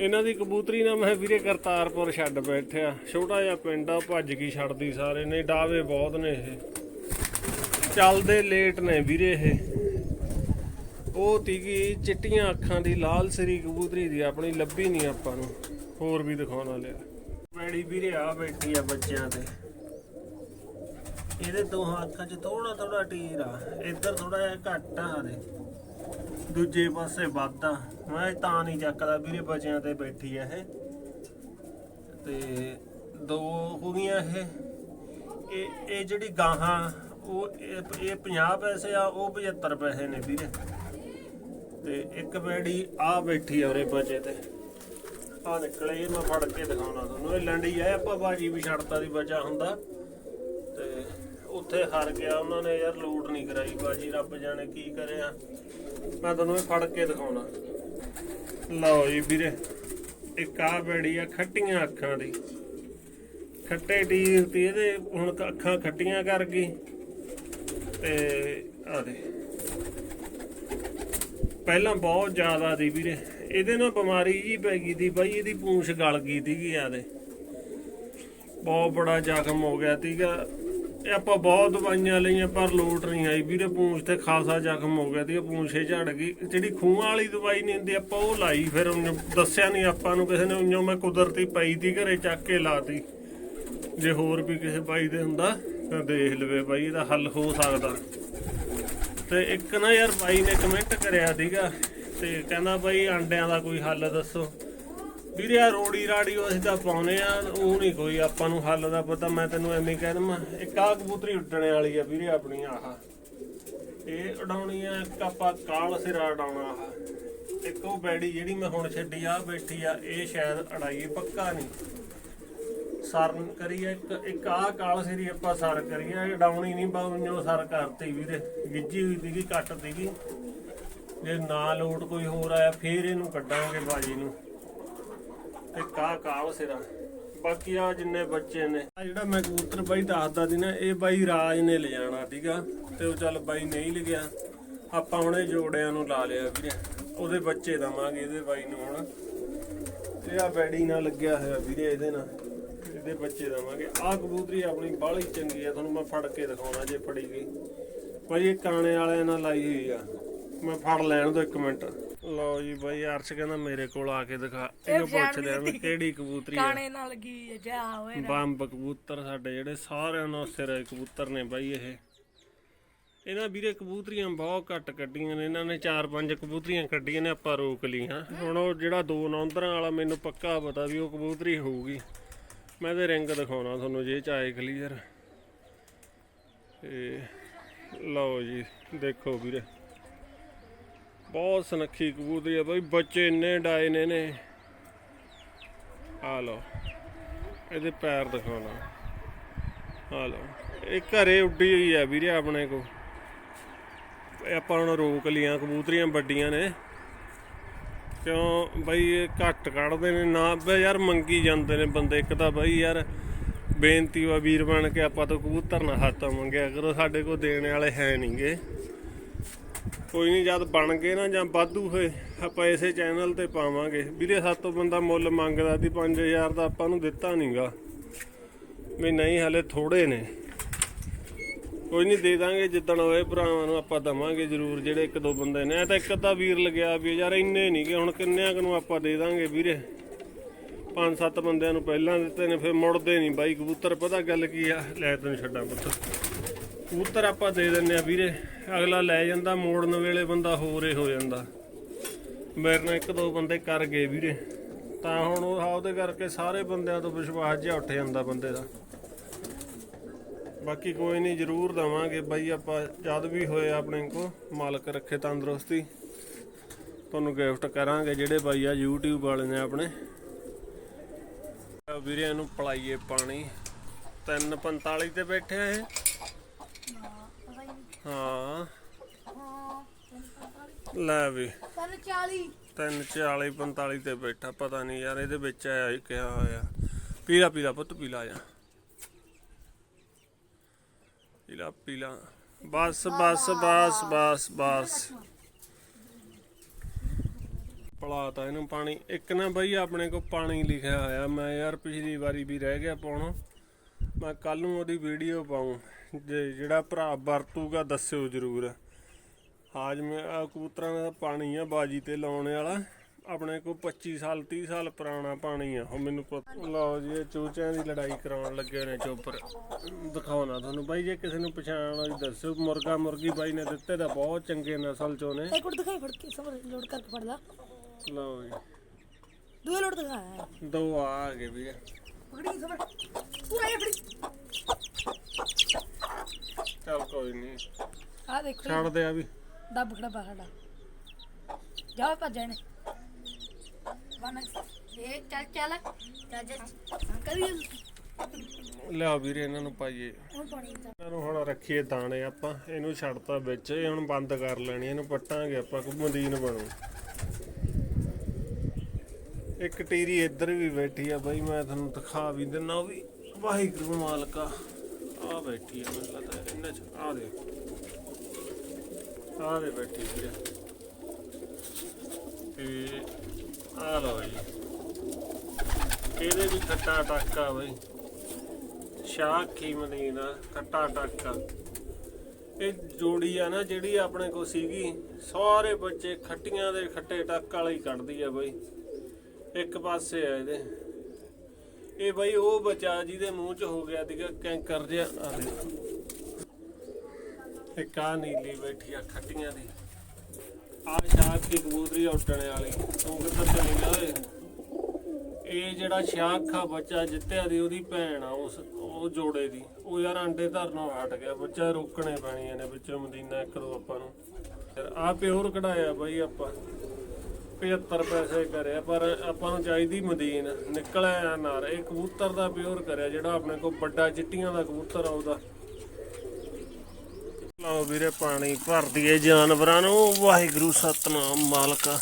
ਇਹਨਾਂ ਦੀ ਕਬੂਤਰੀ ਨਾ ਮੈਂ ਵੀਰੇ ਕਰਤਾਰਪੁਰ ਛੱਡ ਬੈਠਿਆ। ਛੋਟਾ ਜਿਹਾ ਪਿੰਡ ਆ ਭੱਜ ਗਈ ਛੱਡਦੀ ਸਾਰੇ ਨੇ ਡਾਵੇ ਬਹੁਤ ਨੇ ਇਹ। ਚੱਲਦੇ ਲੇਟ ਨੇ ਵੀਰੇ ਇਹ। ਉਹ ਤੀਗੀ, ਚਿੱਟੀਆਂ ਅੱਖਾਂ ਦੀ ਲਾਲ ਸਰੀ ਕਬੂਤਰੀ ਦੀ, ਆਪਣੀ ਲੱਭੀ ਨਹੀਂ ਆਪਾਂ ਨੂੰ। ਹੋਰ ਵੀ ਦਿਖਾਉਣਾ ਲਿਆ ਬੈੜੀ ਵੀਰੇ ਆ ਬੈਠੀ ਆ ਬੱਚਿਆਂ ਤੇ। ਇਹਦੇ ਦੋਹਾਂ ਹੱਥਾਂ 'ਚ ਥੋੜਾ ਥੋੜਾ ਟੀਰ ਆ। ਇੱਧਰ ਥੋੜਾ ਜਿਹਾ ਘੱਟ ਆ ਦੇ ਦੂਜੇ ਪਾਸੇ ਵੱਧ ਆ। ਮੈਂ ਤਾਂ ਨਹੀਂ ਚੱਕਦਾ ਵੀਰੇ ਬਚਿਆਂ ਤੇ ਬੈਠੀ ਆ ਇਹ। ਤੇ ਦੋ ਹੋ ਗਈਆਂ ਇਹ। ਇਹ ਇਹ ਜਿਹੜੀ ਗਾਹਾਂ, ਉਹ ਇਹ ਇਹ 50 ਪੈਸੇ ਆ, ਉਹ 75 ਪੈਸੇ ਨੇ ਵੀਰੇ। ਤੇ ਇੱਕ ਬੈੜੀ ਆ ਬੈਠੀ ਆ ਉਰੇ ਬਚੇ ਤੇ। ਆ ਨਿਕਲੇ ਮੈਂ ਫੜ ਕੇ ਦਿਖਾਉਣਾ ਤੁਹਾਨੂੰ। ਇਹ ਲੰਡੀ ਆ ਆਪਾਂ ਬਾਜੀ ਵੀ ਛੱਡਤਾ ਦੀ ਬਚਾ ਹੁੰਦਾ। ਉੱਥੇ ਹਾਰ ਗਿਆ, ਉਹਨਾਂ ਨੇ ਯਾਰ ਲੂਟ ਨਹੀਂ ਕਰਾਈ, ਬਾਜੀ ਰੱਬ ਜਾਣੇ ਕੀ ਕਰਿਆ ਮੈਂ ਤੁਹਾਨੂੰ ਇਹ ਫੜ ਕੇ ਦਿਖਾਉਣਾ। ਲਓ ਜੀ ਵੀਰੇ, ਇੱਕ ਆ ਬੈੜੀ ਆ ਖੱਟੀਆਂ ਅੱਖਾਂ ਦੀ। ਖੱਟੇ ਟੀਰ ਤੇ ਇਹਦੇ, ਹੁਣ ਅੱਖਾਂ ਖੱਟੀਆਂ ਕਰ ਗਈ। ਤੇ ਆ ਦੇ। ਪਹਿਲਾਂ ਬਹੁਤ ਜ਼ਿਆਦਾ ਦੀ ਵੀਰੇ, ਇਹਦੇ ਨਾਲ ਬਿਮਾਰੀ ਜੀ ਪੈ ਗਈ ਦੀ, ਬਾਈ ਇਹਦੀ ਪੂੰਛ ਗਲ ਗਈ ਸੀਗੀ, ਆ ਬਹੁਤ ਬੜਾ ਜ਼ਖਮ ਹੋ ਗਿਆ ਸੀਗਾ। ਇਹ ਆਪਾਂ ਬਹੁਤ ਦਵਾਈਆਂ ਲਈਆਂ, ਪਰ ਲੋਟ ਨਹੀਂ ਆਈ। ਵੀਰੇ, ਪੂੰਛ ਤੇ ਖਾਸਾ ਜ਼ਖਮ ਹੋ ਗਿਆ ਸੀ ਪੂੰਛੇ ਝੜ ਗਈ। ਜਿਹੜੀ ਖੂਹਾਂ ਵਾਲੀ ਦਵਾਈ ਨਹੀਂ ਹੁੰਦੀ, ਆਪਾਂ ਉਹ ਲਾਈ, ਫਿਰ ਉਹਨੇ ਦੱਸਿਆ ਨਹੀਂ ਆਪਾਂ ਨੂੰ, ਕਿਸੇ ਨੇ ਉਈਓ ਮੈਂ ਕੁਦਰਤੀ ਪਈ ਤੀ, ਘਰੇ ਚੱਕ ਕੇ ਲਾਤੀ। ਜੇ ਹੋਰ ਵੀ ਕਿਸੇ ਬਾਈ ਦੇ ਹੁੰਦਾ, ਤਾਂ ਦੇਖ ਲਵੇ ਬਾਈ, ਇਹਦਾ ਹੱਲ ਹੋ ਸਕਦਾ। ਤੇ ਇੱਕ ਨਾ ਯਾਰ ਬਾਈ ਨੇ ਕਮੈਂਟ ਕਰਿਆ ਸੀਗਾ, ਤੇ ਕਹਿੰਦਾ ਬਾਈ, ਆਂਡਿਆਂ ਦਾ ਕੋਈ ਹੱਲ ਦੱਸੋ। ਵੀਰੇ ਆ ਰੋੜੀ ਰਾੜੀ ਉਹ ਅਸੀਂ ਤਾਂ ਪਾਉਨੇ ਆ, ਉਹ ਨਹੀਂ ਕੋਈ ਆਪਾਂ ਨੂੰ ਹੱਲ ਦਾ ਪਤਾ, ਮੈਂ ਤੈਨੂੰ ਐਵੇਂ ਕਹਿ ਦਵਾਂ ਇੱਕ ਆ ਕਬੂਤਰੀ ਉੱਡਣੇ ਵਾਲੀ ਆ ਵੀਰੇ ਆਪਣੀ ਆਹ। ਇਹ ਉਡਾਉਣੀ ਆ, ਇੱਕ ਆਪਾਂ ਕਾਲ ਸਿਰਾ ਉਡਾਉਣਾ ਆਹ। ਇੱਕ ਉਹ ਬੈੜੀ ਜਿਹੜੀ ਮੈਂ ਹੁਣ ਛੱਡੀ ਆ ਬੈਠੀ ਆ, ਇਹ ਸ਼ਾਇਦ ਅੜਾਈਏ ਪੱਕਾ ਨਹੀਂ। ਸਰ ਕਰੀਏ ਇੱਕ ਇੱਕ ਆਹ ਕਾਲ ਸਿਰੀ ਆਪਾਂ ਸਰ ਕਰੀਏ ਉਡਾਉਣੀ ਡਾਉਣੀ ਨਹੀਂ ਬਾਉਂ ਸਰ ਕਰਤੀ ਵੀਰੇ। ਗਿੱਜੀ ਹੋਈ ਸੀਗੀ, ਕੱਟ ਸੀਗੀ। ਜੇ ਨਾ ਲੋਟ ਕੋਈ ਹੋਰ ਆਇਆ, ਫੇਰ ਇਹਨੂੰ ਕੱਢਾਂਗੇ ਬਾਜੀ ਨੂੰ। ਤੇ ਕਾ ਕਾਲ ਸਿਰਾ ਬਾਕੀ ਆ ਜਿੰਨੇ ਬੱਚੇ ਨੇ ਆ ਜਿਹੜਾ ਮੈਂ ਕਬੂਤਰ ਬਾਈ ਦੱਸਦਾ ਸੀ ਨਾ, ਇਹ ਬਾਈ ਰਾਜ ਨੇ ਲਿਜਾਣਾ ਸੀਗਾ ਤੇ ਉਹ ਚੱਲ ਬਾਈ ਨਹੀਂ ਲਿਗਿਆ ਆਪਾਂ ਹੁਣ ਜੋੜਿਆਂ ਨੂੰ ਲਾ ਲਿਆ ਵੀਰੇ, ਉਹਦੇ ਬੱਚੇ ਦਵਾਂਗੇ ਇਹਦੇ ਬਾਈ ਨੂੰ ਹੁਣ। ਤੇ ਆ ਬੈਡੀ ਨਾਲ ਲੱਗਿਆ ਹੋਇਆ ਵੀਰੇ ਇਹਦੇ ਨਾਲ, ਇਹਦੇ ਬੱਚੇ ਦਵਾਂਗੇ। ਆ ਕਬੂਤਰੀ ਆਪਣੀ ਬਾਹਲੀ ਚੰਗੀ ਆ, ਤੁਹਾਨੂੰ ਮੈਂ ਫੜ ਕੇ ਦਿਖਾਉਣਾ ਜੇ ਫੜੀ ਗਈ। ਭਾਈ ਇਹ ਕਾਣੇ ਵਾਲਿਆਂ ਨਾਲ ਲਾਈ ਹੋਈ ਆ, ਮੈਂ ਫੜ ਲੈਣ ਦੋ ਇੱਕ ਮਿੰਟ। ਲਓ ਜੀ ਬਾਈ ਅਰਸ਼ ਕਹਿੰਦਾ ਮੇਰੇ ਕੋਲ ਆ ਕੇ ਦਿਖਾ। ਇਹ ਪੁੱਛ ਲਿਆ ਵੀ ਕਿਹੜੀ ਕਬੂਤਰੀ ਆ। ਕਾਣੇ ਨਾਲ ਲੱਗੀ ਜਾ ਹੋਏ ਬੰਬ ਕਬੂਤਰ ਸਾਡੇ ਜਿਹੜੇ ਸਾਰਿਆਂ ਨੂੰ ਸਿਰ ਕਬੂਤਰ ਨੇ ਬਾਈ ਇਹ। ਇਹਨਾਂ ਵੀਰੇ ਕਬੂਤਰੀਆਂ ਬਹੁਤ ਘੱਟ ਕੱਢੀਆਂ ਨੇ। ਇਹਨਾਂ ਨੇ ਚਾਰ ਪੰਜ ਕਬੂਤਰੀਆਂ ਕੱਢੀਆਂ ਨੇ ਆਪਾਂ ਰੋਕ ਲਈਆਂ ਹੁਣ ਉਹ ਜਿਹੜਾ ਦੋ ਨੌਂਦਰਾਂ ਵਾਲਾ ਮੈਨੂੰ ਪੱਕਾ ਪਤਾ ਵੀ ਉਹ ਕਬੂਤਰੀ ਹੋਊਗੀ। ਮੈਂ ਤੇ ਰਿੰਗ ਦਿਖਾਉਣਾ ਤੁਹਾਨੂੰ ਜੇ ਚ ਆਏ ਕਲੀਅਰ ਤੇ ਲਓ ਜੀ ਦੇਖੋ ਵੀਰੇ। ਬਹੁਤ ਸੁਨੱਖੀ ਕਬੂਤਰੀ ਆ ਬਾਈ, ਬੱਚੇ ਇੰਨੇ ਡਾਏ ਨੇ ਨੇ ਆ ਲਓ, ਇਹਦੇ ਪੈਰ ਦਿਖਾਉਣਾ। ਆ ਲਓ, ਇਹ ਘਰੇ ਉੱਡੀ ਹੋਈ ਆ ਵੀਰੇ ਆਪਣੇ ਕੋ ਆਪਾਂ ਹੁਣ ਰੋਕ ਲੀਆਂ ਕਬੂਤਰੀਆਂ ਵੱਡੀਆਂ ਨੇ। ਕਿਉਂ ਬਾਈ, ਇਹ ਘੱਟ ਕੱਢਦੇ ਨੇ, ਨਾ ਬਈ ਯਾਰ ਮੰਗੀ ਜਾਂਦੇ ਨੇ ਬੰਦੇ। ਇੱਕ ਤਾਂ ਬਾਈ ਯਾਰ ਬੇਨਤੀ ਵਾ ਵੀਰ ਬਣ ਕੇ ਆਪਾਂ ਤਾਂ ਕਬੂਤਰ ਨਾ ਹੱਥ ਮੰਗਿਆ ਕਰੋ, ਸਾਡੇ ਕੋਲ ਦੇਣ ਵਾਲੇ ਹੈ ਨਹੀਂਗੇ ਕੋਈ ਨਹੀਂ, ਜਦ ਬਣ ਗਏ ਨਾ ਜਾਂ ਵਾਧੂ ਹੋਏ, ਆਪਾਂ ਇਸੇ ਚੈਨਲ ਤੇ ਪਾਵਾਂਗੇ। ਵੀਰੇ, ਸਾਤੋਂ ਬੰਦਾ ਮੁੱਲ ਮੰਗਦਾ ਸੀ 5000 ਦਾ ਆਪਾਂ ਨੂੰ ਦਿੱਤਾ ਨਹੀਂਗਾ ਵੀ ਨਹੀਂ, ਹਲੇ ਥੋੜੇ ਨੇ। ਕੋਈ ਨਹੀਂ, ਦੇ ਦਾਂਗੇ, ਜਿੱਦਣ ਹੋਏ ਭਰਾਵਾਂ ਨੂੰ ਆਪਾਂ ਦਵਾਂਗੇ ਜ਼ਰੂਰ, ਜਿਹੜੇ ਇੱਕ ਦੋ ਬੰਦੇ ਨੇ। ਇਹ ਤਾਂ ਇੱਕ ਅੱਧਾ ਵੀਰ ਲੱਗਿਆ ਵੀ ਯਾਰ ਇੰਨੇ ਨਹੀਂ ਕਿ ਹੁਣ ਕਿੰਨਿਆਂ ਕੁ ਨੂੰ ਆਪਾਂ ਦੇ ਦਾਂਗੇ ਵੀਰੇ? ਪੰਜ ਸੱਤ ਬੰਦਿਆਂ ਨੂੰ ਪਹਿਲਾਂ ਦਿੱਤੇ ਨੇ, ਫਿਰ ਮੁੜਦੇ ਨਹੀਂ ਬਾਈ ਕਬੂਤਰ, ਪਤਾ ਗੱਲ ਕੀ ਆ? ਲੈ ਤੈਨੂੰ ਛੱਡਾਂ ਪੁੱਤ। ਕਬੂਤਰ ਆਪਾਂ ਦੇ ਦਿੰਨੇ ਆ ਵੀਰੇ। ਅਗਲਾ ਲੈ ਜਾਂਦਾ, ਮੋੜਨ ਵੇਲੇ ਬੰਦਾ ਹੋਰ ਹੀ ਹੋ ਜਾਂਦਾ। ਮੇਰੇ ਨਾਲ ਇੱਕ ਦੋ ਬੰਦੇ ਕਰ ਗਏ ਵੀਰੇ। ਤਾਂ ਹੁਣ ਉਹ ਉਹਦੇ ਕਰਕੇ ਸਾਰੇ ਬੰਦਿਆਂ ਤੋਂ ਵਿਸ਼ਵਾਸ ਜਿਹਾ ਉੱਠ ਜਾਂਦਾ ਬੰਦੇ ਦਾ। ਬਾਕੀ ਕੋਈ ਨਹੀਂ, ਜ਼ਰੂਰ ਦਵਾਂਗੇ। ਬਾਈ ਆਪਾਂ ਜਦ ਵੀ ਹੋਏ ਆਪਣੇ ਕੋ ਮਾਲਕ ਰੱਖੇ ਤੰਦਰੁਸਤੀ। ਤੁਹਾਨੂੰ ਗਿਫਟ ਕਰਾਂਗੇ, ਜਿਹੜੇ ਬਾਈ ਆ YouTube ਵਾਲੇ ਨੇ ਆਪਣੇ। ਆ ਵੀਰੇ, ਇਹਨੂੰ ਪਲਾਈਏ ਪਾਣੀ। 3:45 ਤੇ ਬੈਠੇ ਇਹ। ਹਾਂ। ਲੈ ਵੀ। ਸਾਨੂੰ 40 ਤਿੰਨ 40 45 ਤੇ ਬੈਠਾ ਪਤਾ ਨਹੀਂ ਯਾਰ ਇਹਦੇ ਵਿੱਚ ਆਇਆ ਹੀ ਕਿਹਾ ਹੋਇਆ। ਪੀਲਾ ਪੀਲਾ ਪੁੱਤ ਪੀਲਾ ਜਾ ਪੀਲਾ ਪੀਲਾ। ਬਸ ਬਸ ਬਸ ਬਸ ਬਸ। ਪਲਾਤਾ ਇਹਨੂੰ ਪਾਣੀ। ਇੱਕ ਨਾ ਬਈ ਆਪਣੇ ਕੋ ਪਾਣੀ ਲਿਖਿਆ ਹੋਇਆ। ਮੈਂ ਯਾਰ ਪਿਛਲੀ ਵਾਰੀ ਵੀ ਰਹਿ ਗਿਆ ਪਾਉਣਾ। ਮੈਂ ਕੱਲ ਨੂੰ ਉਹਦੀ ਵੀਡੀਓ ਪਾਉਂ ਜੇ ਜਿਹੜਾ ਭਰਾ ਵਰਤੂਗਾ ਦੱਸਿਓ ਜਰੂਰ। ਹਾਜਮੇ ਆ ਕਬੂਤਰਾਂ ਦਾ ਪਾਣੀ ਆ ਬਾਜੀ ਤੇ ਲਾਉਣ ਵਾਲਾ। ਆਪਣੇ ਕੋ 25 ਸਾਲ 30 ਸਾਲ ਪੁਰਾਣਾ ਪਾਣੀ ਆ। ਉਹ ਮੈਨੂੰ ਪਤਾ ਲਓ ਜੀ ਇਹ ਚੂਚਿਆਂ ਦੀ ਲੜਾਈ ਕਰਾਉਣ ਲੱਗੇ ਨੇ ਚੋਪਰ। ਦਿਖਾਉਣਾ ਤੁਹਾਨੂੰ। ਬਾਈ ਜੇ ਕਿਸੇ ਨੂੰ ਪਛਾਣ ਵਾਲੀ ਦੱਸਿਓ ਮੁਰਗਾ ਮੁਰਗੀ ਬਾਈ ਨੇ ਦਿੱਤੇ ਤਾਂ ਬਹੁਤ ਚੰਗੇ ਨਸਲ ਚੋਂ ਨੇ। ਇੱਕ ਮਿੰਟ ਦਿਖਾਈ ਫੜ ਕੇ ਸਮਝ ਲੋਡ ਕਰਕੇ ਫੜ ਲਾ। ਲਓ ਜੀ। ਦੂਏ ਲੋਡ ਦਿਖਾਇਆ ਦੋ ਆ ਗਏ ਵੀਰੇ। ਪਕੜੀ ਸਮਝ ਪੂਰਾ ਇਹ ਫੜੀ। ਚੱਲ ਕੋਈ ਨਹੀਂ ਆ ਦੇਖੋ ਛੱਡ ਦੇ ਆ ਵੀ। ਦੱਬ ਖੜਾ ਪਾ ਸਾਡਾ। ਜਾ ਭੱਜ ਜਾਣੇ। ਵਨ ਇਹ ਚੱਲ ਚੱਲ। ਚੱਲ ਚੱਲ। ਕਰੀ ਲਿਆ ਵੀਰੇ ਇਹਨਾਂ ਨੂੰ ਪਾਈਏ। ਹੁਣ ਪਾਣੀ ਦਾ ਇਹਨਾਂ ਨੂੰ ਹੁਣ ਰੱਖੀਏ ਦਾਣੇ ਆਪਾਂ। ਇਹਨੂੰ ਛੱਡਤਾ ਵਿੱਚ। ਇਹ ਹੁਣ ਬੰਦ ਕਰ ਲੈਣੀ। ਇਹਨੂੰ ਪੱਟਾਂਗੇ ਆਪਾਂ। ਕੋਈ ਮਦੀਨ ਬਣੂ। ਇੱਕ ਟੀਰੀ ਇੱਧਰ ਵੀ ਬੈਠੀ ਆ ਬਾਈ, ਮੈਂ ਤੁਹਾਨੂੰ ਦਿਖਾ ਵੀ ਦਿੰਨਾ ਉਹ ਵੀ। ਵਾਹਿਗੁਰੂ ਮਾਲਕਾ ਆ ਬੈਠੀ ਆ, ਮੈਨੂੰ ਲੱਗਦਾ ਇਹਨਾਂ ਚ ਆ ਦੇ ਆ ਦੇ ਬੈਠੀ ਵੀਰੇ। ਤੇ ਆ ਲਓ ਜੀ ਇਹਦੇ ਵੀ ਖੱਟਾ ਟਾਕਾ ਬਈ। ਸ਼ਾਹ ਕੀ ਮਦੀਨਾ ਖੱਟਾ ਟਾਕਾ। ਇਹ ਜੋੜੀ ਆ ਨਾ ਜਿਹੜੀ ਆਪਣੇ ਕੋ ਸੀਗੀ, ਸਾਰੇ ਬੱਚੇ ਖੱਟੀਆਂ ਦੇ ਖੱਟੇ ਟੱਕ ਵਾਲੇ ਕੱਢਦੀ ਆ ਬਾਈ। ਇੱਕ ਪਾਸੇ ਆ ਇਹਦੇ। ਇਹ ਬਈ ਉਹ ਬੱਚਾ ਜਿਹਦੇ ਮੂੰਹ 'ਚ ਹੋ ਗਿਆ ਸੀਗਾ, ਕੈਂਕਰ ਜਿਹਾ। ਆ ਦੇ ਇੱਕ ਆ ਨੀਲੀ ਬੈਠੀ ਆ, ਖੱਟੀਆਂ ਦੀ। ਆ ਸ਼ਾਖ ਦੀ ਕਬੂਤਰੀ ਉੱਡਣ ਵਾਲੀ। ਤੂੰ ਕਿੱਧਰ ਚਲੀ ਗਿਆ ਓਏ? ਇਹ ਜਿਹੜਾ ਸ਼ਾਖ ਆ ਬੱਚਾ ਜਿੱਤਿਆ ਦੀ, ਉਹਦੀ ਭੈਣ ਆ, ਉਸ ਉਹ ਜੋੜੇ ਦੀ। ਉਹ ਯਾਰ ਅੰਡੇ ਧਰਨੋਂ ਹਟ ਗਿਆ। ਬੱਚਾ ਰੋਕਣੇ ਪੈਣੀਆਂ ਨੇ ਵਿੱਚੋਂ, ਮਦੀਨਾ ਇੱਕ ਦੋ ਆਪਾਂ ਨੂੰ। ਫਿਰ ਆ ਪਿਓਰ ਕਢਾਇਆ ਬਾਈ ਆਪਾਂ। 75 ਪੈਸੇ ਕਰਿਆ, ਪਰ ਆਪਾਂ ਨੂੰ ਚਾਹੀਦੀ ਮਦੀਨ। ਨਿਕਲਿਆ ਨਾਰ। ਇਹ ਕਬੂਤਰ ਦਾ ਪਿਓਰ ਕਰਿਆ, ਜਿਹੜਾ ਆਪਣੇ ਕੋਲ ਵੱਡਾ ਚਿੱਟੀਆਂ ਦਾ ਕਬੂਤਰ ਆ ਲਓ ਵੀਰੇ, ਪਾਣੀ ਭਰ ਦਈਏ ਜਾਨਵਰਾਂ ਨੂੰ। ਵਾਹਿਗੁਰੂ, ਸਤਨਾਮ, ਮਾਲਕਾ।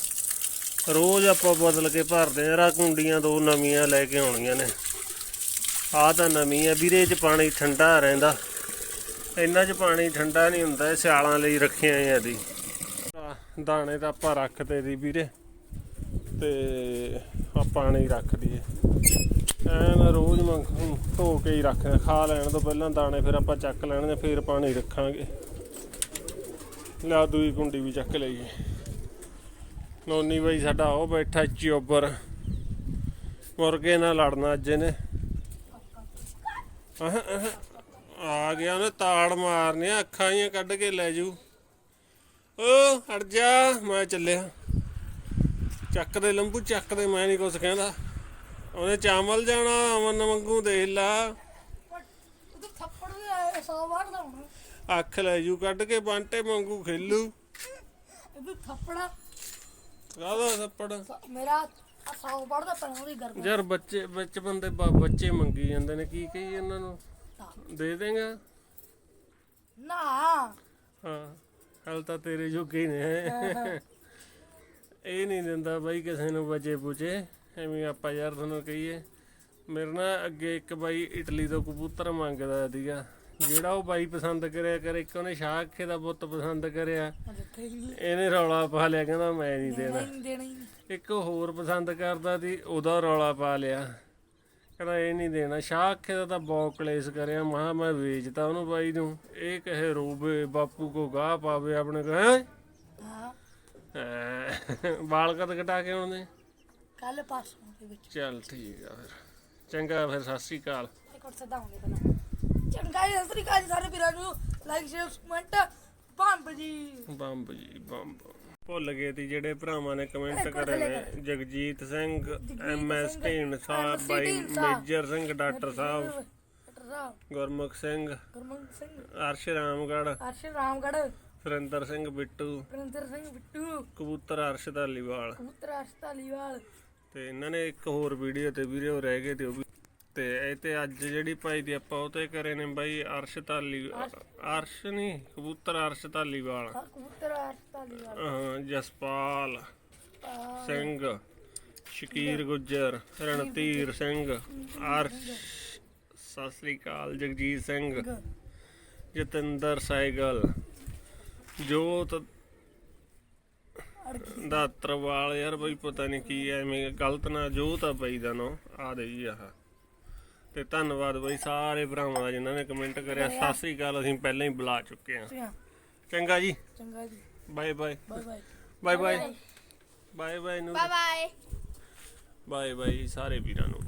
ਰੋਜ਼ ਆਪਾਂ ਬਦਲ ਕੇ ਭਰਦੇ ਆ ਰਾ ਕੁੰਡੀਆਂ ਦੋ ਨਵੀਆਂ ਲੈ ਕੇ ਆਉਣੀਆਂ ਨੇ। ਆਹ ਤਾਂ ਨਵੀਂ ਆ। ਵੀਰੇ ਚ ਪਾਣੀ ਠੰਡਾ ਰਹਿੰਦਾ। ਇੰਨਾ ਚ ਪਾਣੀ ਠੰਡਾ ਨਹੀਂ ਹੁੰਦਾ। ਸਿਆਲਾਂ ਲਈ ਰੱਖਿਆ ਆ ਦੀ ਦਾਣੇ ਤਾਂ ਆਪਾਂ ਰੱਖਦੇ ਦੀ ਵੀਰੇ। ਤੇ ਆ ਪਾਣੀ ਰੱਖ ਦਈਏ। ਐਨ ਰੋਜ਼ ਮੰਗ ਧੋ ਕੇ ਹੀ ਰੱਖ, ਖਾ ਲੈਣ ਤੋਂ ਪਹਿਲਾਂ ਦਾਣੇ ਫਿਰ ਆਪਾਂ ਚੱਕ ਲੈਣਗੇ ਫਿਰ ਪਾਣੀ ਰੱਖਾਂਗੇ। ਲਾ ਦੂਈ ਕੁੰਡੀ ਵੀ ਚੱਕ ਲਈਏ। ਨੋਨੀ ਬਾਈ ਸਾਡਾ ਉਹ ਬੈਠਾ ਚੋਬਰ ਮੁਰਗੇ ਨਾਲ ਲੜਨਾ ਅੱਜ ਇਹਨੇ। ਆ ਗਿਆ ਉਹਨੇ ਤਾੜ ਮਾਰਨੀ ਅੱਖਾਂ ਹੀ ਕੱਢ ਕੇ ਲੈ ਜੂ ਓ ਹਟ ਜਾ, ਮੈਂ ਚੱਲਿਆ। ਚੱਕ ਦੇ ਲੰਬੂ ਚੱਕ ਦੇ ਮੈਂ ਨਹੀਂ ਕੁਛ ਕਹਿੰਦਾ। ਉਹਨੇ ਚਾਮਲ ਜਾਣਾ ਅਮਨ ਵਾਂਗੂ ਦੇਖ ਲਾ। ਤੂੰ ਥੱਪੜ ਦੇ 100 ਵਾਰ ਦਾ ਹੋਣਾ। ਅੱਖ ਲੈ ਜੂ ਕੱਢ ਕੇ ਬਾਂਟੇ ਵਾਂਗੂ ਖੇਲੂ। ਇਹ ਥੱਪੜਾ। ਕਾਹਦਾ ਥੱਪੜ? ਮੇਰਾ 100 ਵਾਰ ਦਾ ਪੈਣਾ ਉਹਦੀ ਗਰਮ। ਯਾਰ ਬੱਚੇ ਵਿੱਚ ਬੰਦੇ ਬੱਚੇ ਮੰਗੀ ਜਾਂਦੇ ਨੇ ਕੀ ਕਹੀ ਇਹਨਾਂ ਨੂੰ? ਦੇ ਦੇਗਾ? ਨਾ। ਹਾਂ ਹਲ ਤਾਂ ਤੇਰੇ ਜੋਗੇ ਹੀ ਨੇ। ਇਹ ਨਹੀਂ ਦਿੰਦਾ ਬਾਈ ਕਿਸੇ ਨੂੰ ਬਚੇ ਪੁਚੇ ਐਵੇਂ ਆਪਾਂ ਯਾਰ ਤੁਹਾਨੂੰ ਕਹੀਏ। ਮੇਰੇ ਨਾਲ ਅੱਗੇ ਇੱਕ ਬਾਈ ਇਟਲੀ ਤੋਂ ਕਬੂਤਰ ਮੰਗਦਾ ਸੀਗਾ। ਜਿਹੜਾ ਉਹ ਬਾਈ ਪਸੰਦ ਕਰਿਆ ਕਰ ਇੱਕ ਉਹਨੇ ਸ਼ਾਖੇ ਦਾ ਬੁੱਤ ਪਸੰਦ ਕਰਿਆ। ਇਹਨੇ ਰੌਲਾ ਪਾ ਲਿਆ ਕਹਿੰਦਾ ਮੈਂ ਨਹੀਂ ਦੇਣਾ ਇੱਕ ਹੋਰ ਪਸੰਦ ਕਰਦਾ ਸੀ ਉਹਦਾ ਰੌਲਾ ਪਾ ਲਿਆ। ਕਹਿੰਦਾ ਇਹ ਨਹੀਂ ਦੇਣਾ। ਸ਼ਾਖੇ ਦਾ ਤਾਂ ਬਹੁਤ ਕਲੇਸ਼ ਕਰਿਆ। ਮਹਾ ਮੈਂ ਵੇਚਤਾ ਉਹਨੂੰ ਬਾਈ ਨੂੰ। ਇਹ ਕਹੇ ਰੋਵੇ ਬਾਪੂ ਕੋ ਗਾਹ ਪਾਵੇ ਆਪਣੇ ਕੋ ਹੈਂ ਹਾਂ? ਵਾਲ ਕਦ ਕਟਾ ਕੇ ਆਉਂਦੇ ਕੱਲ ਪਾਸੋਂ ਦੇ ਵਿੱਚ। ਚੱਲ ਠੀਕ ਆ ਫਿਰ। ਚੰਗਾ ਫਿਰ ਸਤਿ ਸ੍ਰੀ ਅਕਾਲ। ਇੱਕ ਵਾਰ ਪਹਿਲਾਂ। ਚੰਗਾ ਜੀ ਸਤਿ ਸ੍ਰੀ ਅਕਾਲ ਜੀ ਸਾਰੇ ਵੀਰਾਂ ਨੂੰ। ਲਾਈਕ ਸ਼ੇਅਰ ਕਮੈਂਟ ਪੰਪ ਜੀ। ਬੰਬ ਜੀ ਬੰਬ। ਭੁੱਲ ਗਏ ਤੀ ਜਿਹੜੇ ਭਰਾਵਾਂ ਨੇ ਕਮੈਂਟ ਕਰੇ ਨੇ। Jagjit Singh M S Dhindsa MS ਬਾਈ ਮੇਜਰ ਸਿੰਘ ਡਾਕਟਰ ਸਾਹਿਬ। ਡਾਕਟਰ ਸਾਹਿਬ। ਗੁਰਮੁਖ ਸਿੰਘ। ਗੁਰਮੰਤ ਸਿੰਘ। ਅਰਸ਼ ਰਾਮਗੜ੍ਹ। ਅਰਸ਼ ਰਾਮਗੜ੍ਹ। ਸੁਰਿੰਦਰ ਸਿੰਘ ਬਿੱਟੂ ਪ੍ਰਿੰਦਰ ਸਿੰਘ ਬਿੱਟੂ ਕਬੂਤਰ ਅਰਸ਼ ਧਾਲੀਵਾਲ। ਕਬੂਤਰ ਅਰਸ਼ ਧਾਲੀਵਾਲ। ਤੇ ਇਹਨਾਂ ਨੇ ਇੱਕ ਹੋਰ ਵੀਡੀਓ ਤੇ ਵੀਡੀਓ ਰਹਿ ਗਏ ਤੇ ਉਹ ਵੀ ਤੇ ਇਹ ਤੇ ਅੱਜ ਜਿਹੜੀ ਭਾਈ ਦੀ ਆਪਾਂ ਉਹ ਤੇ ਕਰੇ ਨੇ ਬਾਈ ਅਰਸ਼ ਧਾਲੀ ਅਰਸ਼। ਨਹੀਂ ਕਬੂਤਰ ਅਰਸ਼ ਧਾਲੀਵਾਲ। ਹਾਂ, ਕਬੂਤਰ ਅਰਸ਼ ਧਾਲੀਵਾਲ। ਹਾਂ, ਜਸਪਾਲ ਸਿੰਘ ਸ਼ਕੀਰ ਗੁੱਜਰ ਰਣਧੀਰ ਸਿੰਘ ਅਰਸ਼ ਸਤਿ ਸ੍ਰੀ ਅਕਾਲ ਜਗਜੀਤ ਸਿੰਘ ਜਤਿੰਦਰ ਸਾਈਗਲ ਜੋਤ ਦਾਤਰਵਾਲ ਯਾਰ ਬਈ ਪਤਾ ਨਹੀਂ ਕੀ ਐਵੇਂ ਗਲਤ ਨਾ ਜੋਤ ਆ ਬਈ ਦਾ ਨਾਂ ਆ ਦੇ ਜੀ ਆਹ। ਤੇ ਧੰਨਵਾਦ ਬਈ ਸਾਰੇ ਭਰਾਵਾਂ ਦਾ ਜਿਨ੍ਹਾਂ ਨੇ ਕਮੈਂਟ ਕਰਿਆ। ਸਤਿ ਸ੍ਰੀ ਅਕਾਲ ਅਸੀਂ ਪਹਿਲਾਂ ਹੀ ਬੁਲਾ ਚੁੱਕੇ ਹਾਂ। ਚੰਗਾ। ਜੀ। ਚੰਗਾ ਜੀ। Bye bye. Bye bye. Bye bye. Bye bye. ਨੂੰ ਬਾਏ ਬਾਏ। ਬਾਏ ਬਾਏ ਸਾਰੇ ਵੀਰਾਂ ਨੂੰ।